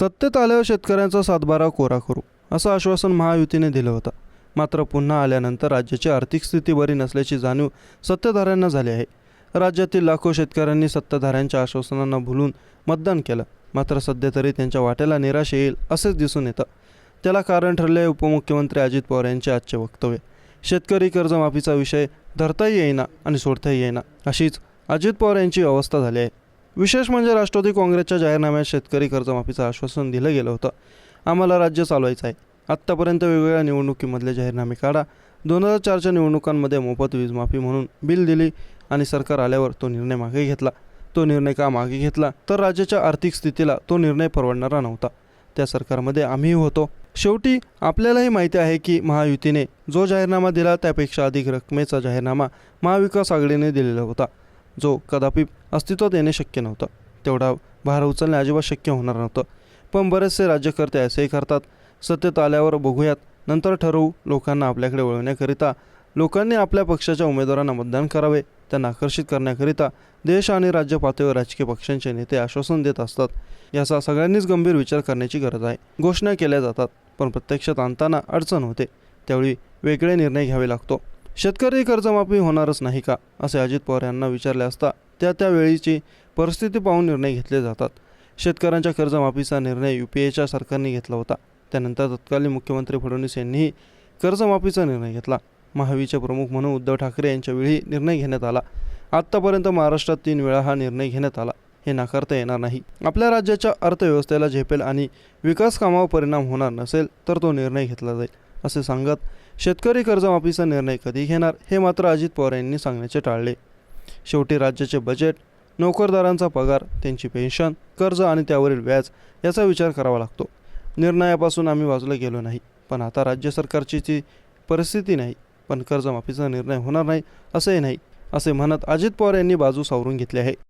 सत्तेत आल्यावर शेतकऱ्यांचा सातबारा कोरा करू असं आश्वासन महायुतीने दिलं होतं. मात्र पुन्हा आल्यानंतर राज्याची आर्थिक स्थिती बरी नसल्याची जाणीव सत्ताधाऱ्यांना झाली आहे. राज्यातील लाखो शेतकऱ्यांनी सत्ताधाऱ्यांच्या आश्वासनांना भुलून मतदान केलं. मात्र सध्या तरी त्यांच्या वाट्याला निराश येईल असेच दिसून येतं. त्याला कारण ठरले आहे उपमुख्यमंत्री अजित पवार यांचे आजचे वक्तव्य. शेतकरी कर्जमाफीचा विषय धरताही येईना आणि सोडताही येईना अशीच अजित पवार यांची अवस्था झाली आहे. विशेष म्हणजे राष्ट्रवादी काँग्रेसच्या जाहीरनाम्यात शेतकरी कर्जमाफीचं आश्वासन दिलं गेलं होतं. आम्हाला राज्य चालवायचं आहे. आत्तापर्यंत वेगवेगळ्या निवडणुकीमधले जाहीरनामे काढा. दोन हजार चारच्या निवडणुकांमध्ये मोफत वीजमाफी म्हणून बिल दिली आणि सरकार आल्यावर तो निर्णय मागे घेतला. तो निर्णय का मागे घेतला? तर राज्याच्या आर्थिक स्थितीला तो निर्णय परवडणारा नव्हता. त्या सरकारमध्ये आम्हीही होतो. शेवटी आपल्यालाही माहिती आहे की महायुतीने जो जाहीरनामा दिला त्यापेक्षा अधिक रकमेचा जाहीरनामा महाविकास आघाडीने दिलेला होता. जो कदापि अस्तित्वात येणे शक्य नव्हतं. तेवढा भार उचलणे अजिबात शक्य होणार नव्हतं. पण बरेचसे राज्यकर्ते असेही करतात. सत्तेत आल्यावर बघूयात. नंतर ठरवू लोकांना आपल्याकडे वळवण्याकरिता. लोकांनी आपल्या पक्षाच्या उमेदवारांना मतदान करावे. त्यांना आकर्षित करण्याकरिता देश आणि राज्य पातळीवर राजकीय पक्षांचे नेते आश्वासन देत असतात. याचा सगळ्यांनीच गंभीर विचार करण्याची गरज आहे. घोषणा केल्या जातात पण प्रत्यक्षात आणताना अडचण होते. त्यावेळी वेगळे निर्णय घ्यावे लागतो. शेतकरी कर्जमाफी होणारच नाही का? असे अजित पवार यांना विचारले असता त्या त्यावेळीची परिस्थिती पाहून निर्णय घेतले जातात. शेतकऱ्यांच्या कर्जमाफीचा निर्णय यू पी एच्या सरकारने घेतला होता. त्यानंतर तत्कालीन मुख्यमंत्री फडणवीस यांनीही कर्जमाफीचा निर्णय घेतला. महावीचे प्रमुख म्हणून उद्धव ठाकरे यांच्यावेळी निर्णय घेण्यात आला. आत्तापर्यंत महाराष्ट्रात तीन वेळा हा निर्णय घेण्यात आला. हे नाकारता येणार नाही. आपल्या राज्याच्या अर्थव्यवस्थेला झेपेल आणि विकास कामावर परिणाम होणार नसेल तर तो निर्णय घेतला जाईल. असे सांगत शेतकरी कर्जमाफीचा निर्णय कधी घेणार हे मात्र अजित पवार यांनी सांगण्याचे टाळले. शेवटी राज्याचे बजेट नोकरदारांचा पगार त्यांची पेन्शन कर्ज आणि त्यावरील व्याज याचा विचार करावा लागतो. निर्णयापासून आम्ही बाजूला गेलो नाही पण आता राज्य सरकारची ती परिस्थिती नाही पण कर्जमाफीचा निर्णय होणार नाही असंही नाही असे म्हणत अजित पवार यांनी बाजू सावरून घेतली आहे.